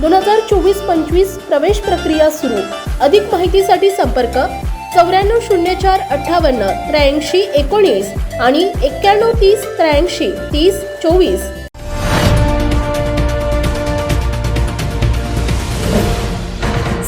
दोन हजार चोवीस पंचवीस प्रवेश प्रक्रिया सुरू. अधिक माहितीसाठी संपर्क चौऱ्याण्णव शून्य चार अठ्ठावन्न त्र्याऐंशी एकोणीस आणि एक्क्याण्णव तीस त्र्याऐंशी तीस चोवीस.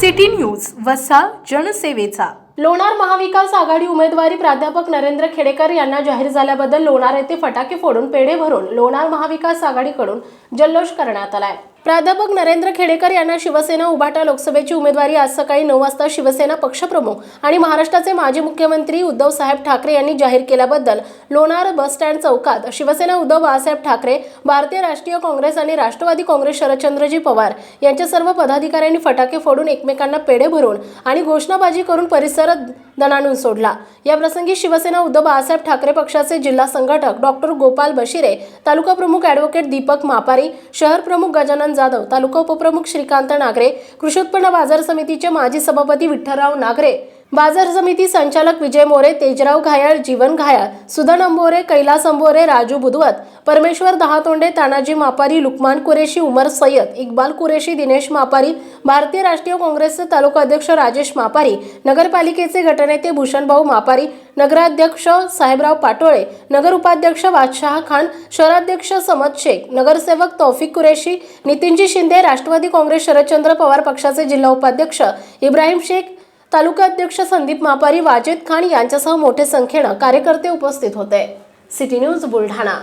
सिटी न्यूज वसा जनसेवेचा. लोणार महाविकास आघाडी उमेदवारी प्राध्यापक नरेंद्र खेडेकर यांना जाहीर झाल्याबद्दल लोणार येथे फटाके फोडून पेढे भरून लोणार महाविकास आघाडीकडून जल्लोष करण्यात आलाय. प्राध्यापक नरेंद्र खेडेकर यांना शिवसेना उभाटा लोकसभेची उमेदवारी आज सकाळी नऊ वाजता शिवसेना पक्षप्रमुख आणि महाराष्ट्राचे माजी मुख्यमंत्री उद्धव साहेब ठाकरे यांनी जाहीर केल्याबद्दल लोणार बस स्टँड चौकात शिवसेना उद्धव बाळासाहेब ठाकरे भारतीय राष्ट्रीय काँग्रेस आणि राष्ट्रवादी काँग्रेस शरदचंद्रजी पवार यांच्या सर्व पदाधिकाऱ्यांनी फटाके फोडून एकमेकांना पेढे भरून आणि घोषणाबाजी करून परिसर दणाणून सोडला. याप्रसंगी शिवसेना उद्धव बाळासाहेब ठाकरे पक्षाचे जिल्हा संघटक डॉक्टर गोपाल बशिरे तालुका प्रमुख ॲडव्होकेट दीपक मापारी शहर प्रमुख गजानन जाधव तालुका उपप्रमुख श्रीकांत नागरे कृषी उत्पन्न बाजार समितीचे माजी सभापती विठ्ठलराव नागरे बाजार समिती संचालक विजय मोरे तेजराव घायाळ जीवन घायाळ सुधन अंबोरे कैलास अंबोरे राजू बुधवत परमेश्वर दहातोंडे तानाजी मापारी लुकमान कुरेशी उमर सय्यद इक्बाल कुरेशी दिनेश मापारी भारतीय राष्ट्रीय काँग्रेसचे तालुका अध्यक्ष राजेश मापारी नगरपालिकेचे गटनेते भूषणभाऊ मापारी नगराध्यक्ष साहेबराव पाटोळे नगर उपाध्यक्ष बादशाह खान शहराध्यक्ष समद शेख नगरसेवक तौफिक कुरेशी नितीनजी शिंदे राष्ट्रवादी काँग्रेस शरदचंद्र पवार पक्षाचे जिल्हा उपाध्यक्ष इब्राहिम शेख तालुका अध्यक्ष संदीप मापारी वाजेद खान यांच्यासह मोठ्या संख्येनं कार्यकर्ते उपस्थित होते. City news Buldhana.